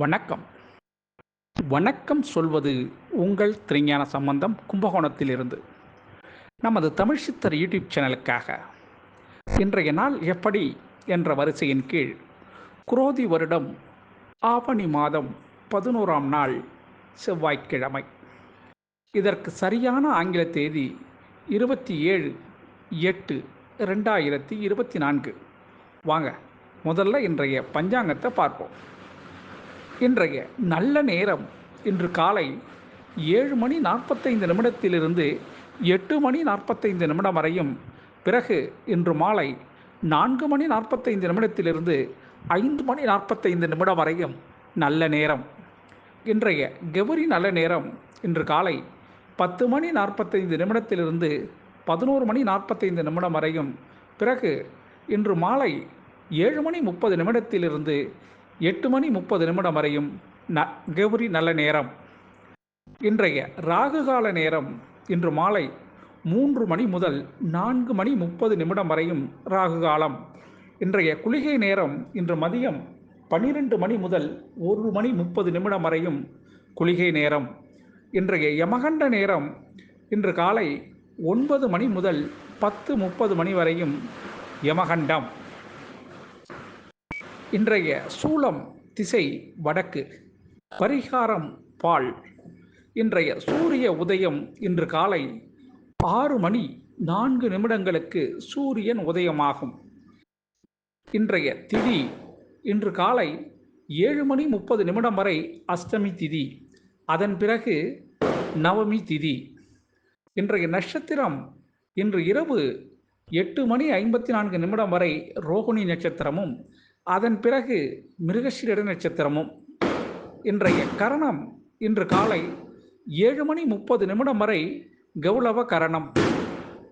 வணக்கம். வணக்கம் சொல்வது உங்கள் திருஞான சம்பந்தம் கும்பகோணத்திலிருந்து. நமது தமிழ் சித்தர் யூடியூப் சேனலுக்காக. இன்றைய நாள் எப்படி என்ற வரிசையின் கீழ் குரோதி வருடம் ஆவணி மாதம் பதினோராம் நாள் செவ்வாய்க்கிழமை. இதற்கு சரியான ஆங்கில தேதி இருபத்தி ஏழு எட்டு ரெண்டாயிரத்தி இருபத்தி நான்கு. வாங்க முதல்ல இன்றைய பஞ்சாங்கத்தை பார்ப்போம். இன்றைய நல்ல நேரம் இன்று காலை ஏழு மணி நாற்பத்தைந்து நிமிடத்திலிருந்து எட்டு மணி நாற்பத்தைந்து நிமிடம் வரையும். பிறகு இன்று மாலை நான்கு மணி நாற்பத்தைந்து நிமிடத்திலிருந்து ஐந்து மணி நாற்பத்தைந்து நிமிடம் வரையும் நல்ல நேரம். இன்றைய கெவரி நல்ல நேரம் இன்று காலை பத்து மணி நாற்பத்தைந்து நிமிடத்திலிருந்து பதினோரு மணி நாற்பத்தைந்து நிமிடம் வரையும். பிறகு இன்று மாலை ஏழு மணி முப்பது நிமிடத்திலிருந்து எட்டு மணி முப்பது நிமிடம் வரையும் ந கௌரி நல்ல நேரம். இன்றைய ராகு கால நேரம் இன்று மாலை மூன்று மணி முதல் நான்கு மணி முப்பது நிமிடம் வரையும் ராகு காலம் இன்றைய குளிகை நேரம் இன்று மதியம் பன்னிரெண்டு மணி முதல் ஒரு மணி முப்பது நிமிடம் வரையும் குளிகை நேரம். இன்றைய யமகண்ட நேரம் இன்று காலை ஒன்பது மணி முதல் பத்து முப்பது மணி வரையும் யமகண்டம். இன்றைய சூலம் திசை வடக்கு பரிகாரம் பால். இன்றைய சூரிய உதயம் இன்று காலை ஆறு மணி நான்கு நிமிடங்களுக்கு சூரியன் உதயமாகும். இன்றைய திதி இன்று காலை ஏழு மணி முப்பது நிமிடம் வரை அஷ்டமி திதி அதன் பிறகு நவமி திதி. இன்றைய நட்சத்திரம் இன்று இரவு எட்டு மணி ஐம்பத்தி நான்கு நிமிடம் வரை ரோகிணி நட்சத்திரமும் அதன் பிறகு மிருகஷிரட நட்சத்திரமும் இன்றைய கரணம் இன்று காலை ஏழு மணி முப்பது நிமிடம் வரை கௌளவ கரணம்.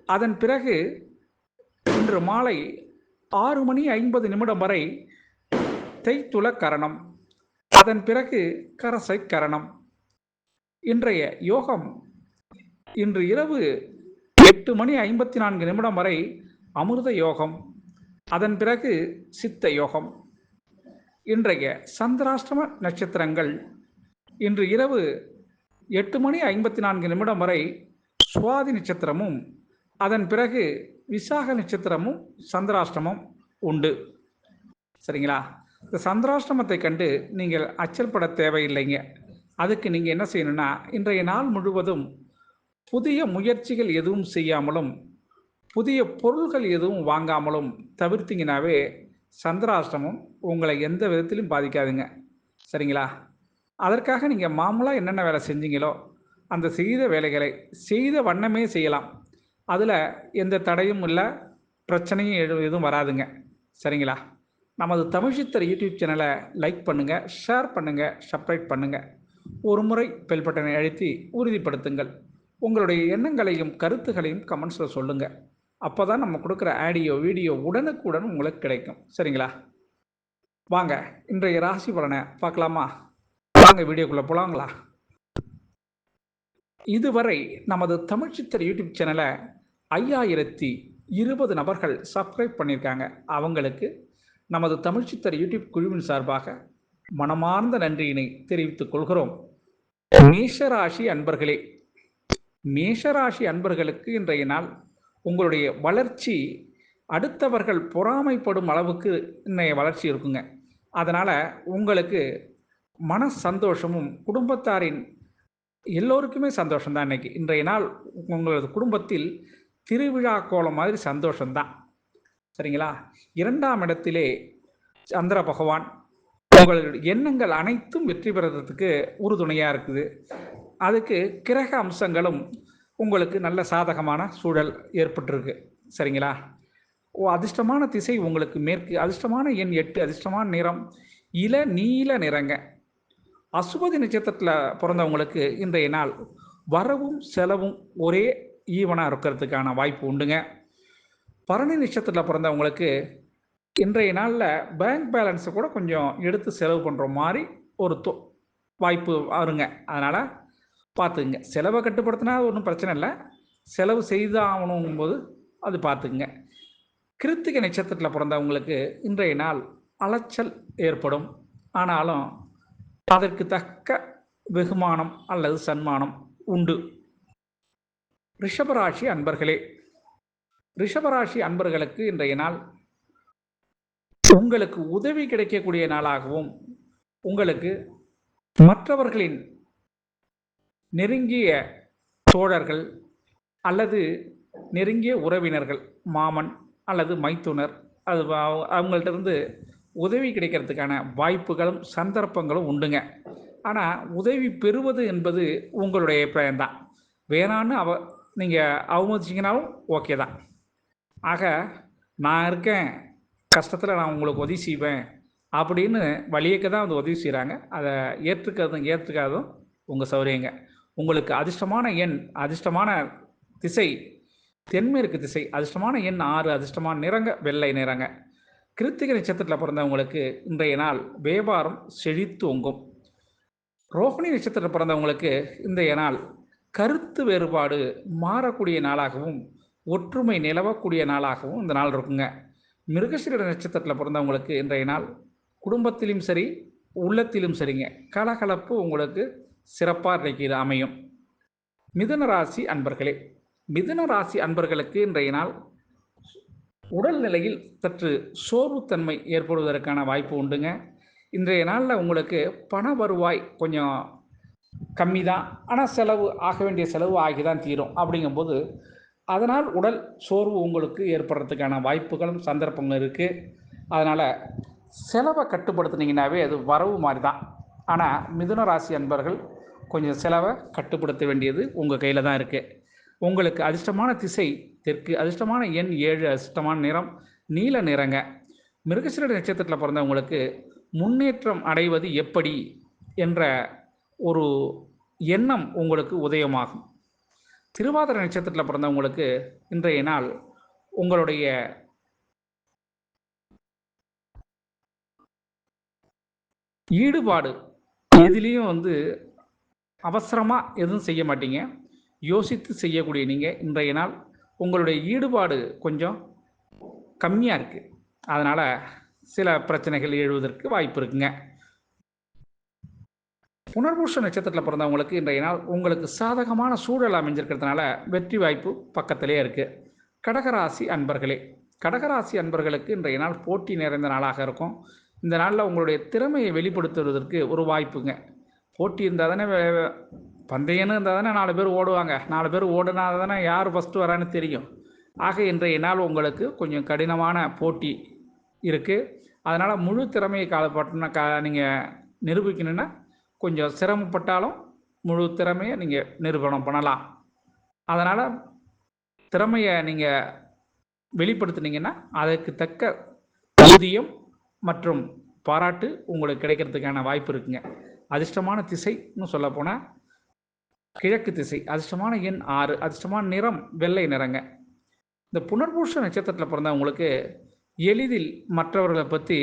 அதன் பிறகு இன்று மாலை ஆறு மணி ஐம்பது நிமிடம் வரை தைத்துள கரணம். அதன் பிறகு கரசை கரணம். இன்றைய யோகம் இன்று இரவு எட்டு மணி ஐம்பத்தி நான்கு நிமிடம் வரை அமிர்த யோகம். அதன் பிறகு சித்த யோகம் இன்றைய சந்திராஷ்டம நட்சத்திரங்கள். இன்று இரவு எட்டு மணி ஐம்பத்தி நான்கு நிமிடம் வரை சுவாதி நட்சத்திரமும் அதன் பிறகு விசாக நட்சத்திரமும் சந்திராஷ்டமம் உண்டு. சரிங்களா? இந்த சந்திராஷ்டமத்தை கண்டு நீங்கள் அச்சல்பட தேவையில்லைங்க. அதுக்கு நீங்கள் என்ன செய்யணும்னா இன்றைய நாள் முழுவதும் புதிய முயற்சிகள் எதுவும் செய்யாமலும் புதிய பொருள்கள் எதுவும் வாங்காமலும் தவிர்த்தீங்கனாவே சந்திராஷ்டமம் உங்களை எந்த விதத்திலும் பாதிக்காதுங்க. சரிங்களா? அதற்காக நீங்கள் மாமூலாக என்னென்ன வேலை செஞ்சீங்களோ அந்த செய்த வேலைகளை செய்த வண்ணமே செய்யலாம். அதில் எந்த தடையும் இல்லை பிரச்சனையும் எதுவும் வராதுங்க. சரிங்களா? நமது தமிழ்ச்சித்தர் யூடியூப் சேனலை லைக் பண்ணுங்கள் ஷேர் பண்ணுங்கள் சப்ஸ்கிரைப் பண்ணுங்கள் ஒரு முறை பெல் பட்டனை அழுத்தி உறுதிப்படுத்துங்கள். உங்களுடைய எண்ணங்களையும் கருத்துகளையும் கமெண்ட்ஸில் சொல்லுங்கள் அப்போ தான் நம்ம கொடுக்குற ஆடியோ வீடியோ உடனுக்குடன் உங்களுக்கு கிடைக்கும். சரிங்களா? வாங்க இன்றைய ராசி பலனை பார்க்கலாமா? வாங்க வீடியோக்குள்ளே போகலாங்களா இதுவரை நமது தமிழ்ச்சித்தர் யூடியூப் சேனலை ஐயாயிரத்தி இருபது நபர்கள் சப்ஸ்கிரைப் பண்ணியிருக்காங்க. அவங்களுக்கு நமது தமிழ் சித்தர் யூடியூப் குழுவின் சார்பாக மனமார்ந்த நன்றியினை தெரிவித்துக் கொள்கிறோம். மேஷராசி அன்பர்களே மேஷராசி அன்பர்களுக்கு இன்றைய நாள் உங்களுடைய வளர்ச்சி அடுத்தவர்கள் பொறாமைப்படும் அளவுக்கு இன்றைய வளர்ச்சி இருக்குங்க. அதனால் உங்களுக்கு மன சந்தோஷமும் குடும்பத்தாரின் எல்லோருக்குமே சந்தோஷம்தான் இன்னைக்கு இன்றைய நாள் உங்களது குடும்பத்தில் திருவிழா கோலம் மாதிரி சந்தோஷம்தான். சரிங்களா? இரண்டாம் இடத்திலே சந்திர பகவான் உங்களுடைய எண்ணங்கள் அனைத்தும் வெற்றி பெறறதுக்கு உறுதுணையாக இருக்குது. அதுக்கு கிரக அம்சங்களும் உங்களுக்கு நல்ல சாதகமான சூழல் ஏற்பட்டிருக்கு. சரிங்களா? ஓ அதிர்ஷ்டமான திசை உங்களுக்கு மேற்கு அதிர்ஷ்டமான எண் எட்டு அதிர்ஷ்டமான நிறம் இள நீல நிறங்க. அசுபதி நட்சத்திரத்தில் பிறந்தவங்களுக்கு இன்றைய நாள் வரவும் செலவும் ஒரே ஈவனாக இருக்கிறதுக்கான வாய்ப்பு உண்டுங்க. பரணி நட்சத்திரத்தில் பிறந்தவங்களுக்கு இன்றைய நாளில் பேங்க் பேலன்ஸை கூட கொஞ்சம் எடுத்து செலவு பண்ணுற மாதிரி ஒரு தொ வாய்ப்பு வருங்க. அதனால் பார்த்துக்குங்க. செலவை கட்டுப்படுத்தினா ஒன்றும் பிரச்சனை இல்லை. செலவு செய்தான் போது அது பார்த்துக்குங்க. கிருத்திகை நட்சத்திரத்தில் பிறந்தவங்களுக்கு இன்றைய நாள் அலைச்சல் ஏற்படும். ஆனாலும் அதற்கு தக்க வெகுமானம் அல்லது சன்மானம் உண்டு. ரிஷபராசி அன்பர்களே ரிஷபராசி அன்பர்களுக்கு இன்றைய நாள் உங்களுக்கு உதவி கிடைக்கக்கூடிய நாளாகவும் உங்களுக்கு மற்றவர்களின் நெருங்கிய தோழர்கள் அல்லது நெருங்கிய உறவினர்கள் மாமன் அல்லது மைத்துனர் அது அவங்கள்ட்ட இருந்து உதவி கிடைக்கிறதுக்கான வாய்ப்புகளும் சந்தர்ப்பங்களும் உண்டுங்க. ஆனால் உதவி பெறுவது என்பது உங்களுடைய பயன்தான். வேணான்னு அவ நீங்கள் அவமதிச்சிங்கனாலும் ஓகே தான். ஆக நான் இருக்கேன் கஷ்டத்தில் நான் உங்களுக்கு உதவி செய்வேன் அப்படின்னு வழியக்க தான் வந்து உதவி செய்கிறாங்க அதை ஏற்றுக்கிறதும் ஏற்றுக்காததும் உங்கள் சௌரியங்க. உங்களுக்கு அதிர்ஷ்டமான எண் அதிர்ஷ்டமான திசை தென்மேற்கு திசை அதிர்ஷ்டமான எண் ஆறு அதிர்ஷ்டமான நிறங்க வெள்ளை நிறங்க. கிருத்திகை நட்சத்திரத்தில் பிறந்தவங்களுக்கு இன்றைய நாள் வியாபாரம் செழித்தோங்கும் ரோஹிணி நட்சத்திரத்தில் பிறந்தவங்களுக்கு இன்றைய நாள் கருத்து வேறுபாடு மாறக்கூடிய நாளாகவும் ஒற்றுமை நிலவக்கூடிய நாளாகவும் இந்த நாள் இருக்குங்க. மிருகசீர நட்சத்திரத்தில் பிறந்தவங்களுக்கு இன்றைய நாள் குடும்பத்திலும் சரி உள்ளத்திலும் சரிங்க. கலகலப்பு உங்களுக்கு சிறப்பாக இன்றைக்கு இது அமையும். மிதுன ராசி அன்பர்களே மிதுன ராசி அன்பர்களுக்கு இன்றைய நாள் உடல்நிலையில் சற்று சோர்வுத்தன்மை ஏற்படுவதற்கான வாய்ப்பு உண்டுங்க. இன்றைய நாளில் உங்களுக்கு பண வருவாய் கொஞ்சம் கம்மி தான் ஆனால் செலவு ஆக வேண்டிய செலவு ஆகி தான் தீரும் அப்படிங்கும்போது அதனால் உடல் சோர்வு உங்களுக்கு ஏற்படுறதுக்கான வாய்ப்புகளும் சந்தர்ப்பங்களும் இருக்குது அதனால் செலவை கட்டுப்படுத்துனீங்கன்னாவே அது வரவு மாதிரி தான் ஆனால் மிதுன ராசி அன்பர்கள் கொஞ்சம் செலவை கட்டுப்படுத்த வேண்டியது உங்கள் கையில் தான் இருக்குது உங்களுக்கு அதிர்ஷ்டமான திசை தெற்கு அதிர்ஷ்டமான எண் ஏழு அதிர்ஷ்டமான நிறம் நீல நிறங்க. மிருகசிர நட்சத்திரத்தில் பிறந்தவங்களுக்கு முன்னேற்றம் அடைவது எப்படி என்ற ஒரு எண்ணம் உங்களுக்கு உதயமாகும். திருவாதிரை நட்சத்திரத்தில் பிறந்தவங்களுக்கு இன்றைய நாள் உங்களுடைய ஈடுபாடு எதுலேயும் வந்து அவசரமாக எதுவும் செய்ய மாட்டீங்க. யோசித்து செய்யக்கூடிய நீங்கள் இன்றைய நாள் உங்களுடைய ஈடுபாடு கொஞ்சம் கம்மியாக இருக்குது அதனால் சில பிரச்சனைகள் எழுவதற்கு வாய்ப்பு இருக்குங்க. புனர்பூஷ நட்சத்திரத்தில் பிறந்தவங்களுக்கு இன்றைய நாள் உங்களுக்கு சாதகமான சூழல் அமைஞ்சிருக்கிறதுனால வெற்றி வாய்ப்பு பக்கத்திலே இருக்குது கடகராசி அன்பர்களே கடகராசி அன்பர்களுக்கு இன்றைய நாள் போட்டி நிறைந்த நாளாக இருக்கும். இந்த நாளில் உங்களுடைய திறமையை வெளிப்படுத்துவதற்கு ஒரு வாய்ப்புங்க. போட்டி இருந்தால் தானே பந்தயம்னு இருந்தால் தானே நாலு பேர் ஓடுவாங்க. நாலு பேர் ஓடுனா தானே யார் ஃபஸ்ட்டு வரான்னு தெரியும். ஆக இன்றைய நாள் உங்களுக்கு கொஞ்சம் கடினமான போட்டி இருக்குது அதனால் முழு திறமையை காலப்பட்டுனா கா நீங்கள் நிரூபிக்கணுன்னா கொஞ்சம் சிரமப்பட்டாலும் முழு திறமையை நீங்கள் நிரூபணம் பண்ணலாம். அதனால் திறமையை நீங்கள் வெளிப்படுத்துனீங்கன்னா அதற்கு தக்க ஊதியம் மற்றும் பாராட்டு உங்களுக்கு கிடைக்கிறதுக்கான வாய்ப்பு இருக்குங்க. அதிர்ஷ்டமான திசைன்னு சொல்ல போனால் கிழக்கு திசை அதிர்ஷ்டமான எண் ஆறு அதிர்ஷ்டமான நிறம் வெள்ளை நிறங்க. இந்த புனர்பூஷ நட்சத்திரத்தில் பிறந்தவங்களுக்கு எளிதில் மற்றவர்களை பற்றி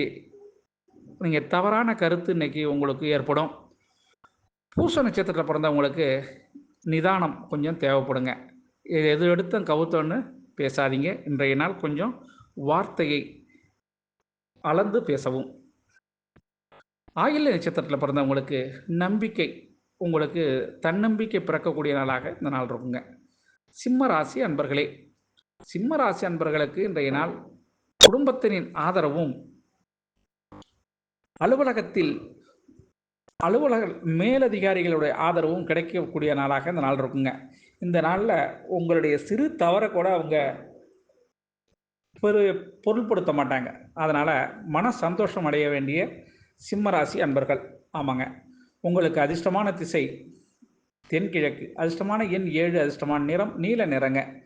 நீங்கள் தவறான கருத்து இன்னைக்கு உங்களுக்கு ஏற்படும். பூச நட்சத்திரத்தில் பிறந்தவங்களுக்கு நிதானம் கொஞ்சம் தேவைப்படுங்க. இது எது எடுத்தும் கவுத்தோன்னு பேசாதீங்க. இன்றைய நாள் கொஞ்சம் வார்த்தையை அளந்து பேசவும். ஆயில்ய நட்சத்திரத்தில் பிறந்தவங்களுக்கு நம்பிக்கை உங்களுக்கு தன்னம்பிக்கை பிறக்கக்கூடிய நாளாக இந்த நாள் இருக்குங்க. சிம்ம ராசி அன்பர்களே சிம்ம ராசி அன்பர்களுக்கு இன்றைய நாள் குடும்பத்தினின் ஆதரவும் அலுவலகத்தில் அலுவலக மேலதிகாரிகளுடைய ஆதரவும் கிடைக்கக்கூடிய நாளாக இந்த நாள் இருக்குங்க. இந்த நாளில் உங்களுடைய சிறு தவறை கூட அவங்க பெரு பொருள்படுத்த மாட்டாங்க. அதனால் மன சந்தோஷம் அடைய வேண்டிய சிம்மராசி அன்பர்கள். ஆமாங்க. உங்களுக்கு அதிர்ஷ்டமான திசை தென்கிழக்கு. அதிர்ஷ்டமான எண் ஏழு அதிர்ஷ்டமான நிறம் நீல நிறங்க.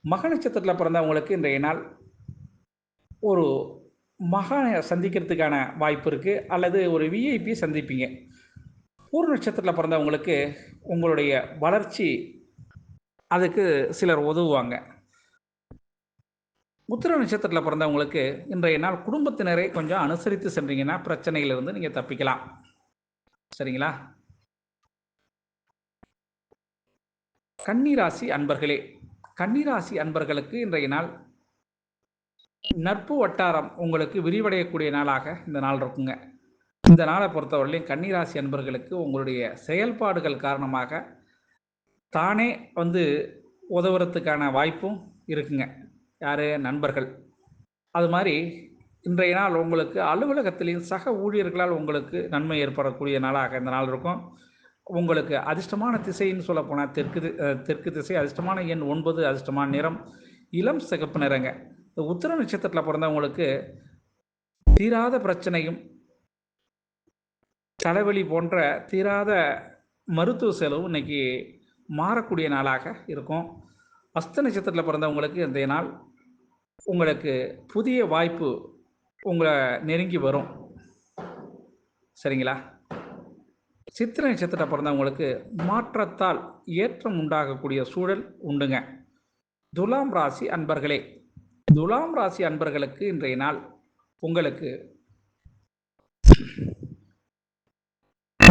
மக நட்சத்திரத்தில் பிறந்தவங்களுக்கு இன்றைய நாள் ஒரு மகானை சந்திக்கிறதுக்கான வாய்ப்பு இருக்குது அல்லது ஒரு விஐபி சந்திப்பீங்க. பூர்வ நட்சத்திரத்தில் பிறந்தவங்களுக்கு உங்களுடைய வளர்ச்சி அதுக்கு சிலர் உதவுவாங்க. உத்திர நட்சத்திரத்தில் பிறந்தவங்களுக்கு இன்றைய நாள் குடும்பத்தினரை கொஞ்சம் அனுசரித்து சென்றீங்கன்னா பிரச்சனையிலிருந்து நீங்கள் தப்பிக்கலாம். சரிங்களா? கன்னிராசி அன்பர்களே கன்னிராசி அன்பர்களுக்கு இன்றைய நாள் நட்பு வட்டாரம் உங்களுக்கு விரிவடையக்கூடிய நாளாக இந்த நாள் இருக்குங்க. இந்த நாளை பொறுத்தவரையிலையும் கன்னிராசி அன்பர்களுக்கு உங்களுடைய செயல்பாடுகள் காரணமாக தானே வந்து உதவுறதுக்கான வாய்ப்பும் இருக்குங்க. யார்? நண்பர்கள். அது மாதிரி இன்றைய நாள் உங்களுக்கு அலுவலகத்திலையும் சக ஊழியர்களால் உங்களுக்கு நன்மை ஏற்படக்கூடிய நாளாக இந்த நாள் இருக்கும். உங்களுக்கு அதிர்ஷ்டமான திசைன்னு சொல்ல போனால் தெற்கு தி- தெற்கு திசை அதிர்ஷ்டமான எண் ஒன்பது அதிர்ஷ்டமான நிறம் இளம் சிகப்பு நிறங்க. இந்த உத்திர நட்சத்திரத்தில் பிறந்தவங்களுக்கு தீராத பிரச்சனையும் தலைவலி போன்ற தீராத மருத்துவ செலவும் இன்னைக்கு மாறக்கூடிய நாளாக இருக்கும். அஸ்த நட்சத்திரத்தில் பிறந்தவங்களுக்கு இந்த நாள் உங்களுக்கு புதிய வாய்ப்பு உங்களை நெருங்கி வரும். சரிங்களா? சித்திரை நட்சத்திரத்தில் பிறந்தவங்களுக்கு மாற்றத்தால் ஏற்றம் உண்டாகக்கூடிய சூழல் உண்டுங்க. துலாம் ராசி அன்பர்களே துலாம் ராசி அன்பர்களுக்கு இன்றைய நாள் உங்களுக்கு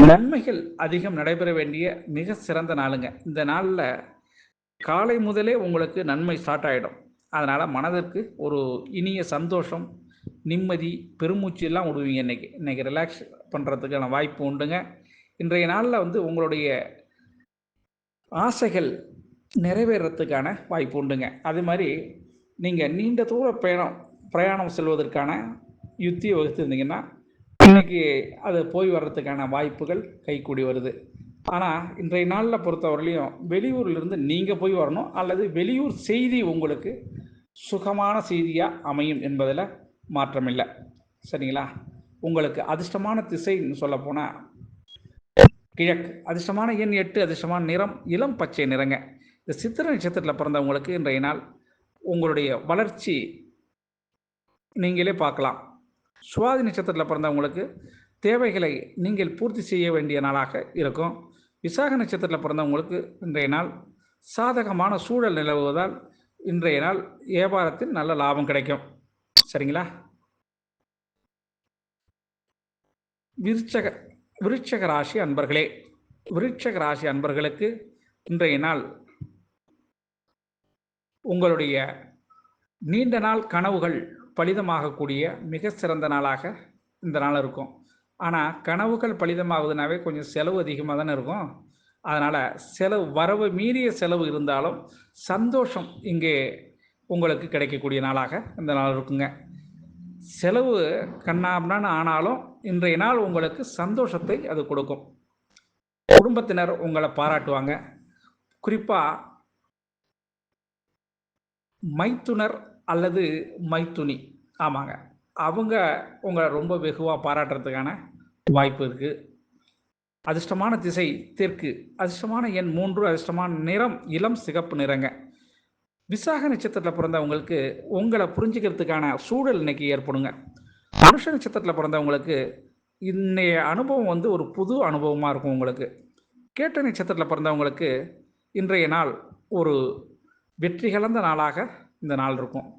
நன்மைகள் அதிகம் நடைபெற வேண்டிய மிக சிறந்த நாளுங்க. இந்த நாளில் காலை முதலே உங்களுக்கு நன்மை ஸ்டார்ட் ஆகிடும் அதனால் மனதிற்கு ஒரு இனிய சந்தோஷம் நிம்மதி பெருமூச்சு எல்லாம் விடுவீங்க இன்னைக்கு. இன்றைக்கி ரிலாக்ஸ் பண்ணுறதுக்கான வாய்ப்பு உண்டுங்க. இன்றைய நாளில் வந்து உங்களுடைய ஆசைகள் நிறைவேறத்துக்கான வாய்ப்பு உண்டுங்க. அது மாதிரி நீங்கள் நீண்ட தூர பயணம் பிரயாணம் செல்வதற்கான யுத்தியை வகுத்திருந்தீங்கன்னா இன்றைக்கி அது போய் வர்றதுக்கான வாய்ப்புகள் கைக்கூடி வருது. ஆனால் இன்றைய நாளில் பொறுத்தவரையிலையும் வெளியூர்லேருந்து நீங்கள் போய் வரணும் அல்லது வெளியூர் செய்தி உங்களுக்கு சுகமான செய்தியாக அமையும் என்பதில் மாற்றமில்லை. சரிங்களா? உங்களுக்கு அதிர்ஷ்டமான திசைன்னு சொல்ல போனால் கிழக்கு. அதிர்ஷ்டமான எண் எட்டு அதிர்ஷ்டமான நிறம் இளம் பச்சை நிறங்க. இந்த சித்திரை நட்சத்திரத்தில் பிறந்தவங்களுக்கு இன்றைய நாள் உங்களுடைய வளர்ச்சி நீங்களே பார்க்கலாம். சுவாதி நட்சத்திரத்தில் பிறந்தவங்களுக்கு தேவைகளை நீங்கள் பூர்த்தி செய்ய வேண்டிய நாளாக இருக்கும். விசாக நட்சத்திரத்தில் பிறந்தவங்களுக்கு இன்றைய நாள் சாதகமான சூழல் நிலவுவதால் இன்றைய நாள் வியாபாரத்தில் நல்ல லாபம் கிடைக்கும். சரிங்களா? விருச்சக விருட்சக ராசி அன்பர்களே விருட்சக ராசி அன்பர்களுக்கு இன்றைய நாள் உங்களுடைய நீண்ட நாள் கனவுகள் பலிதமாகக்கூடிய மிக சிறந்த நாளாக இந்த நாள் இருக்கும். ஆனால் கனவுகள் பலிதமாகுதுனாவே கொஞ்சம் செலவு அதிகமாக தானே இருக்கும். அதனால் செலவு வரவு மீறிய செலவு இருந்தாலும் சந்தோஷம் இங்கே உங்களுக்கு கிடைக்கக்கூடிய நாளாக இந்த நாள் இருக்குங்க. செலவு கண்ணாமண்ணான்னு ஆனாலும் இன்றைய நாள் உங்களுக்கு சந்தோஷத்தை அது கொடுக்கும். குடும்பத்தினர் உங்களை பாராட்டுவாங்க. குறிப்பாக மைத்துனர் அல்லது மைத்துனி. ஆமாங்க. அவங்க உங்களை ரொம்ப வெகுவாக பாராட்டுறதுக்கான வாய்ப்பு இருக்குது அதிர்ஷ்டமான திசை தெற்கு. அதிர்ஷ்டமான எண் மூன்று அதிர்ஷ்டமான நிறம் இளம் சிகப்பு நிறங்க. விசாக நட்சத்திரத்தில் பிறந்தவங்களுக்கு உங்களை புரிஞ்சுக்கிறதுக்கான சூழல் இன்னைக்கு ஏற்படுங்க. மனுஷ நட்சத்திரத்தில் பிறந்தவங்களுக்கு இன்னைய அனுபவம் வந்து ஒரு புது அனுபவமாக இருக்கும் உங்களுக்கு. கேட்ட நட்சத்திரத்தில் பிறந்தவங்களுக்கு இன்றைய நாள் ஒரு வெற்றி கலந்த நாளாக இந்த நாள் இருக்கும்.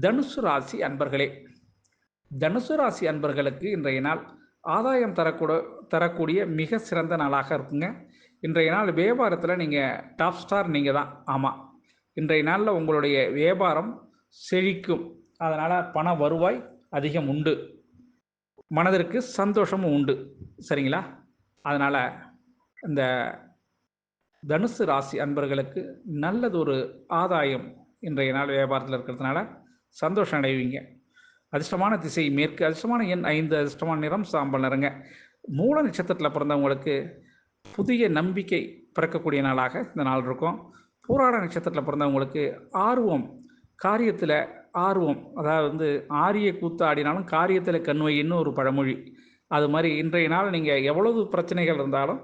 தனுசு ராசி அன்பர்களே. தனுசு ராசி அன்பர்களுக்கு இன்றைய நாள் ஆதாயம் தரக்கூட தரக்கூடிய மிக சிறந்த நாளாக இருக்குங்க. இன்றைய நாள் வியாபாரத்தில் நீங்கள் டாப் ஸ்டார் நீங்கள் தான் ஆமாம் இன்றைய நாளில் உங்களுடைய வியாபாரம் செழிக்கும். அதனால் பண வருவாய் அதிகம் உண்டு. மனதிற்கு சந்தோஷமும் உண்டு. சரிங்களா? அதனால் இந்த தனுசு ராசி அன்பர்களுக்கு நல்லது ஒரு ஆதாயம் இன்றைய நாள் வியாபாரத்தில் இருக்கிறதுனால சந்தோஷம் அடைவீங்க. அதிர்ஷ்டமான திசை மேற்கு அதிர்ஷ்டமான எண் ஐந்து அதிர்ஷ்டமான நிறம் சாம்பல் நிறங்க. மூல நட்சத்திரத்தில் பிறந்தவங்களுக்கு புதிய நம்பிக்கை பிறக்கக்கூடிய நாளாக இந்த நாள் இருக்கும். போராட நட்சத்திரத்தில் பிறந்தவங்களுக்கு ஆர்வம் காரியத்தில் ஆர்வம் அதாவது வந்து ஆரிய கூத்து ஆடினாலும் காரியத்தில் கண்வையின்னு ஒரு பழமொழி. அது மாதிரி இன்றைய நாள் நீங்கள் எவ்வளவு பிரச்சனைகள் இருந்தாலும்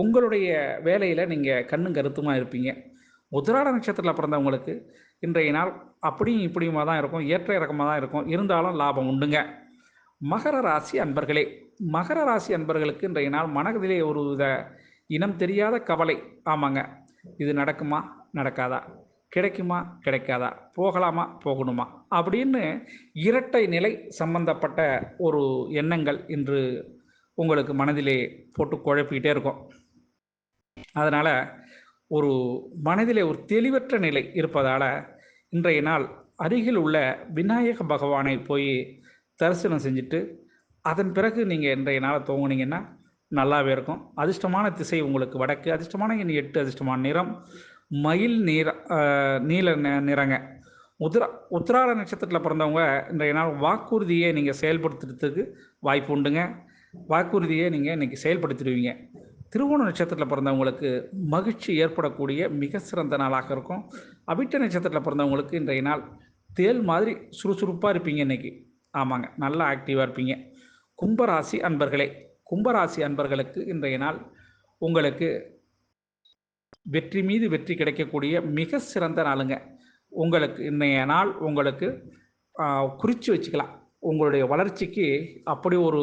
உங்களுடைய வேலையில் நீங்கள் கண்ணும் கருத்துமாக இருப்பீங்க. உத்திராட நட்சத்திரத்தில் பிறந்தவங்களுக்கு இன்றைய நாள் அப்படியும் இப்படியுமா தான் இருக்கும். ஏற்ற இறக்கமாக தான் இருக்கும். இருந்தாலும் லாபம் உண்டுங்க. மகர ராசி அன்பர்களே மகர ராசி அன்பர்களுக்கு இன்றைய நாள் மனதிலே ஒரு வித இனம் தெரியாத கவலை. ஆமாங்க. இது நடக்குமா? நடக்காதா? கிடைக்குமா? கிடைக்காதா? போகலாமா? போகணுமா? அப்படின்னு இரட்டை நிலை சம்பந்தப்பட்ட ஒரு எண்ணங்கள் இன்று உங்களுக்கு மனதிலே போட்டு குழப்பிக்கிட்டே இருக்கும். அதனால் ஒரு மனதிலே ஒரு தெளிவற்ற நிலை இருப்பதால் இன்றைய நாள் அருகில் உள்ள விநாயக பகவானை போய் தரிசனம் செஞ்சுட்டு அதன் பிறகு நீங்கள் இன்றைய நாளை தூங்குனீங்கன்னா நல்லாவே இருக்கும். அதிர்ஷ்டமான திசை உங்களுக்கு வடக்கு அதிர்ஷ்டமான எண் எட்டு அதிர்ஷ்டமான நிறம் மயில் நீர நீல நிறங்க. உத்ரா உத்திராட நட்சத்திரத்தில் பிறந்தவங்க இன்றைய நாள் வாக்குறுதியை நீங்கள் செயல்படுத்துறதுக்கு வாய்ப்பு உண்டுங்க. வாக்குறுதியை நீங்கள் இன்றைக்கி செயல்படுத்திடுவீங்க. திருவோண நட்சத்திரத்தில் பிறந்தவங்களுக்கு மகிழ்ச்சி ஏற்படக்கூடிய மிக சிறந்த நாளாக இருக்கும். அவிட்ட நட்சத்திரத்தில் பிறந்தவங்களுக்கு இன்றைய நாள் தேல் மாதிரி சுறுசுறுப்பாக இருப்பீங்க இன்றைக்கி ஆமாங்க நல்லா ஆக்டிவாக இருப்பீங்க. கும்பராசி அன்பர்களே கும்பராசி அன்பர்களுக்கு இன்றைய நாள் உங்களுக்கு வெற்றி மீது வெற்றி கிடைக்கக்கூடிய மிக சிறந்த நாளுங்க. உங்களுக்கு இன்றைய நாள் உங்களுக்கு குறித்து வச்சுக்கலாம். உங்களுடைய வளர்ச்சிக்கு அப்படி ஒரு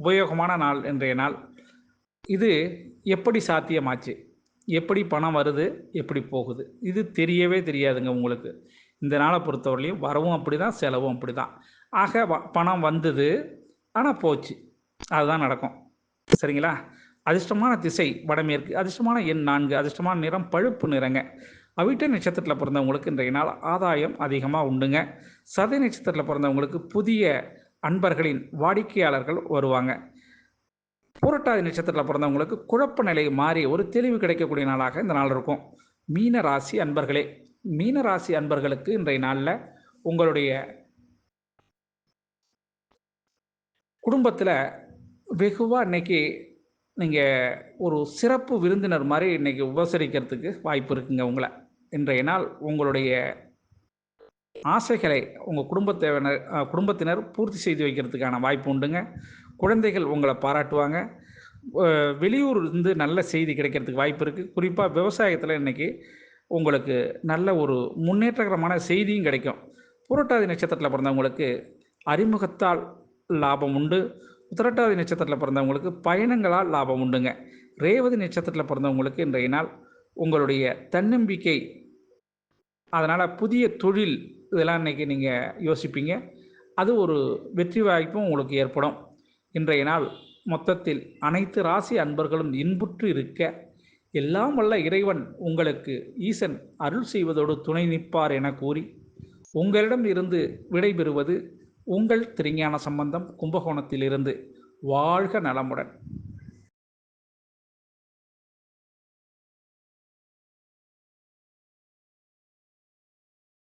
உபயோகமான நாள் இன்றைய நாள். இது எப்படி சாத்தியமாச்சு? எப்படி பணம் வருது? எப்படி போகுது? இது தெரியவே தெரியாதுங்க உங்களுக்கு. இந்த நாளை பொறுத்தவரையிலையும் வரவும் அப்படி தான் செலவும் அப்படி தான் ஆக வ- பணம் வந்தது ஆனால் போச்சு. அதுதான் நடக்கும். சரிங்களா? அதிர்ஷ்டமான திசை வடமேற்கு அதிர்ஷ்டமான எண் நான்கு அதிர்ஷ்டமான நிறம் பழுப்பு நிறங்க. அவிட்ட நட்சத்திரத்தில் பிறந்தவங்களுக்கு இன்றைய நாள் ஆதாயம் அதிகமாக உண்டுங்க. சதை நட்சத்திரத்தில் பிறந்தவங்களுக்கு புதிய அன்பர்களின் வாடிக்கையாளர்கள் வருவாங்க. புரட்டாதி நட்சத்திரத்தில் பிறந்தவங்களுக்கு குழப்ப நிலை மாறி ஒரு தெளிவு கிடைக்கக்கூடிய நாளாக இந்த நாள் இருக்கும். மீன ராசி அன்பர்களே மீன ராசி அன்பர்களுக்கு இன்றைய நாளில் உங்களுடைய குடும்பத்தில் வெகுவாக இன்னைக்கு நீங்கள் ஒரு சிறப்பு விருந்தினர் மாதிரி இன்னைக்கு உபசரிக்கிறதுக்கு வாய்ப்பு இருக்குங்க உங்களை. இன்றைய நாள் உங்களுடைய ஆசைகளை உங்கள் குடும்பத்தினர் குடும்பத்தினர் பூர்த்தி செய்து வைக்கிறதுக்கான வாய்ப்பு உண்டுங்க. குழந்தைகள் உங்களை பாராட்டுவாங்க. வெளியூர் இருந்து நல்ல செய்தி கிடைக்கிறதுக்கு வாய்ப்பு இருக்குது குறிப்பாக விவசாயத்தில் இன்னைக்கு உங்களுக்கு நல்ல ஒரு முன்னேற்றகரமான செய்தியும் கிடைக்கும். புரட்டாதி நட்சத்திரத்தில் பிறந்தவங்களுக்கு அறிமுகத்தால் லாபம் உண்டு. உத்திரட்டாதி நட்சத்திரத்தில் பிறந்தவங்களுக்கு பயணங்களால் லாபம் உண்டுங்க. ரேவதி நட்சத்திரத்தில் பிறந்தவங்களுக்கு இன்றைய நாள் உங்களுடைய தன்னம்பிக்கை அதனால் புதிய தொழில் இதெல்லாம் இன்றைக்கி நீங்கள் யோசிப்பீங்க. அது ஒரு வெற்றி வாய்ப்பும் உங்களுக்கு ஏற்படும். இன்றைய நாள் மொத்தத்தில் அனைத்து ராசி அன்பர்களும் இன்புற்று இருக்க எல்லாம் வல்ல இறைவன் உங்களுக்கு ஈசன் அருள் செய்வதோடு துணை நிற்பார் என கூறி உங்களிடம் இருந்து விடைபெறுவது உங்கள் திருஞான சம்பந்தம் கும்பகோணத்திலிருந்து. வாழ்க நலமுடன்.